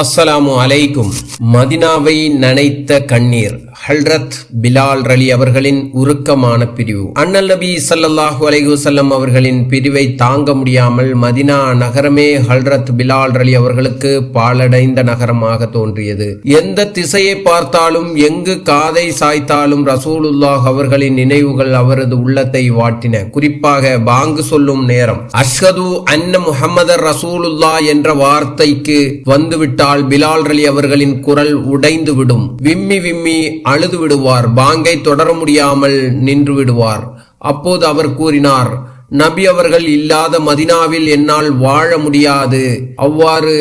அஸ்ஸலாமு அலைக்கும். மதினாவை நனைத்த கண்ணீர். ஹல்ரத் பிலால் ரலி அவர்களின் உருக்கமான பிரிவு. அண்ணல் நபி ஸல்லல்லாஹு அலைஹி அவர்களின் பிரிவை தாங்க முடியாமல் மதினா நகரமே ஹல்ரத் பிலால் ரலி அவர்களுக்கு பாலடைந்த நகரமாக தோன்றியது. எந்த திசையை பார்த்தாலும் எங்கு காதை சாய்த்தாலும் ரசூலுல்லாஹ் அவர்களின் நினைவுகள் அவரது உள்ளத்தை வாட்டின. குறிப்பாக பாங்கு சொல்லும் நேரம். அஷ்ஹது அன்ன முஹம்மதர் ரசூலுல்லா என்ற வார்த்தைக்கு வந்துவிட்டால் பிலால் ரலி அவர்களின் குரல் உடைந்து விடும் விம்மி விம்மி அழுது விடுவார் பாங்கை தொடர முடியாமல் நின்று விடுவார் அப்போது அவர் கூறினார் நபி அவர்கள் இல்லாத மதினாவில் என்னால் வாழ முடியாது. அவ்வாறு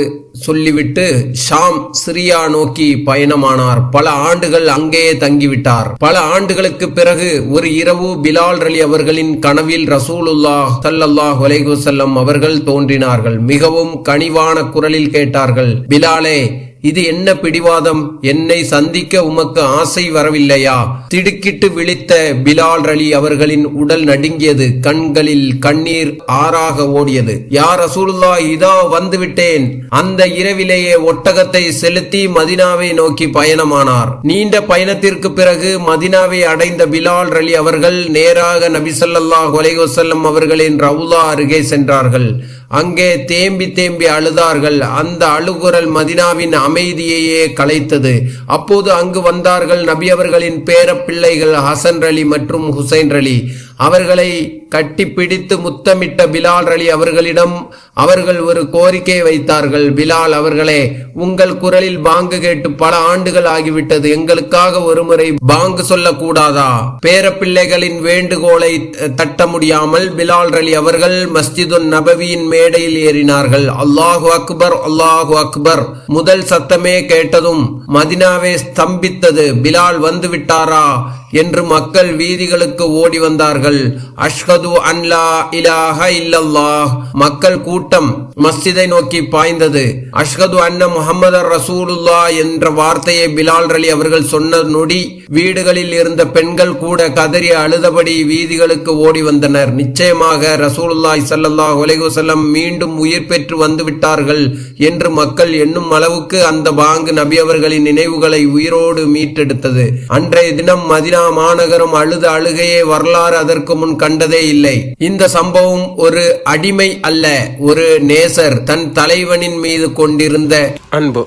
சொல்லிவிட்டு ஷாம் சிரியா நோக்கி பயணமானார். பல ஆண்டுகள் அங்கேயே தங்கிவிட்டார். பல ஆண்டுகளுக்கு பிறகு ஒரு இரவு பிலால் அலி அவர்களின் கனவில் ரசூலுல்லாஹ் ஸல்லல்லாஹு அலைஹி அவர்கள் தோன்றினார்கள். மிகவும் கனிவான குரலில் கேட்டார்கள் பிலாலே இது என்ன பிடிவாதம்? என்னை சந்திக்க உமக்கு ஆசை வரவில்லையா? திடுக்கிட்டு விழித்த பிலால் அலி அவர்களின் உடல் நடுங்கியது. கண்களில் கண்ணீர் ஆறாக ஓடியது. யார் ரசூலுல்லா இதா வந்துவிட்டேன். அந்த இரவிலேயே ஒட்டகத்தை செலுத்தி மதினாவை நோக்கி பயணமானார். நீண்ட பயணத்திற்கு பிறகு மதினாவை அடைந்த பிலால் அலி அவர்கள் நேராக நபி ஸல்லல்லாஹு அவர்களின் ரவுலா அருகே சென்றார்கள். அங்கே தேம்பி தேம்பி அழுதார்கள். அந்த அழுகுரல் மதினாவின் அமைதியையே கலைத்தது. அப்போது அங்கு வந்தார்கள் நபி அவர்களின் பேர பிள்ளைகள் ஹசன் அலி மற்றும் ஹுசைன் அலி. அவர்களை கட்டி பிடித்து முத்தமிட்ட பிலால் அலி அவர்களிடம் அவர்கள் ஒரு கோரிக்கை வைத்தார்கள். பிலால் அவர்களே உங்கள் குரலில் பாங்கு கேட்டு பல ஆண்டுகள் ஆகிவிட்டது. எங்களுக்காக ஒருமுறை பாங்கு சொல்லக்கூடாதா? பேரப்பிள்ளைகளின் வேண்டுகோளை தட்ட முடியாமல் பிலால் அலி அவர்கள் மஸ்ஜிதுன் நபவியின் மேடையில் ஏறினார்கள். அல்லாஹு அக்பர் அல்லாஹு அக்பர். முதல் சத்தமே கேட்டதும் மதினாவே ஸ்தம்பித்தது. பிலால் வந்து விட்டாரா என்று மக்கள் வீதிகளுக்கு ஓடி வந்தார்கள். அஷ்ஹது அன்லா இலாஹ இல்லல்லாஹ். மக்கள் கூட்டம் மஸ்ஜிதை நோக்கி பாய்ந்தது. அஷ்ஹது அன்ன முகமது ரசூலுல்லா என்ற வார்த்தையை பிலால் அலி அவர்கள் சொன்ன நொடி வீடுகளில் இருந்த பெண்கள் கூட கதறி அழுதபடி வீதிகளுக்கு ஓடி வந்தனர். நிச்சயமாக ரசூலுல்லாய் ஸல்லல்லாஹு அலைஹி மீண்டும் உயிர் பெற்று வந்து விட்டார்கள் என்று மக்கள் எண்ணும் அளவுக்கு அந்த பாங்கு நபி அவர்களின் நினைவுகளை உயிரோடு மீட்டெடுத்தது. அன்றைய தினம் மதினா மாநகரம் அழுத அழுகையே வரலாறு அதற்கு முன் கண்டதே இல்லை. இந்த சம்பவம் ஒரு அடிமை அல்ல ஒரு நேசர் தன் தலைவனின் மீது கொண்டிருந்த அன்பு.